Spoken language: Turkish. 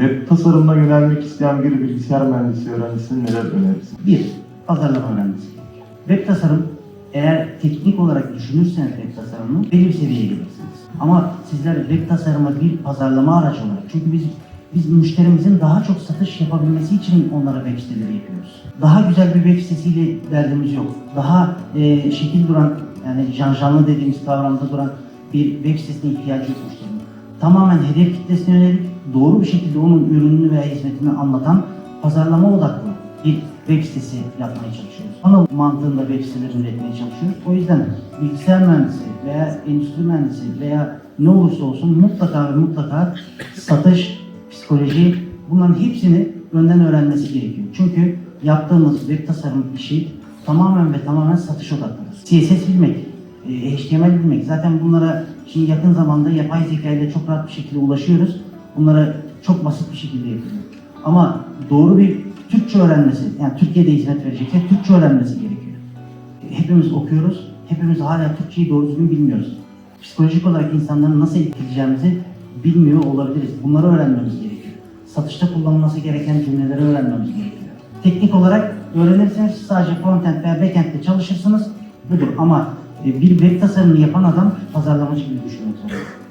Web tasarımına yönelmek isteyen bir bilgisayar mühendisi öğrencisine neler önerirsin? Bir, pazarlama öğrenmesi. Web tasarım eğer teknik olarak düşünürseniz web tasarımını belli bir seviyeye gelirsiniz. Ama sizler web tasarımı bir pazarlama aracı olarak çünkü biz biz müşterimizin daha çok satış yapabilmesi için onlara web siteleri yapıyoruz. Daha güzel bir web sitesiyle derdimiz yok. Daha e, şekil duran yani janjanlı dediğimiz kavramda duran bir web sitesine ihtiyacı yok müşterinin. Tamamen hedef kitlesine yönelik doğru bir şekilde onun ürününü veya hizmetini anlatan pazarlama odaklı bir web sitesi yapmaya çalışıyoruz. Ana mantığında web siteleri üretmeye çalışıyoruz. O yüzden bilgisayar mühendisi veya endüstri mühendisi veya ne olursa olsun mutlaka ve mutlaka satış, psikoloji bunların hepsini önden öğrenmesi gerekiyor. Çünkü yaptığımız web tasarım işi tamamen ve tamamen satış odaklıdır. CSS bilmek, e, HTML bilmek. Zaten bunlara şimdi yakın zamanda yapay zeka ile çok rahat bir şekilde ulaşıyoruz. Bunlara çok basit bir şekilde yapılıyor. Ama doğru bir Türkçe öğrenmesi, yani Türkiye'de hizmet verecekse Türkçe öğrenmesi gerekiyor. Hepimiz okuyoruz, hepimiz hala Türkçeyi doğru düzgün bilmiyoruz. Psikolojik olarak insanları nasıl etkileyeceğimizi bilmiyor olabiliriz. Bunları öğrenmemiz gerekiyor. Satışta kullanılması gereken cümleleri öğrenmemiz gerekiyor. Teknik olarak öğrenirseniz sadece frontend veya backend'de çalışırsınız budur ama e, bir web tasarımını yapan adam pazarlamacı gibi düşünmek zorunda.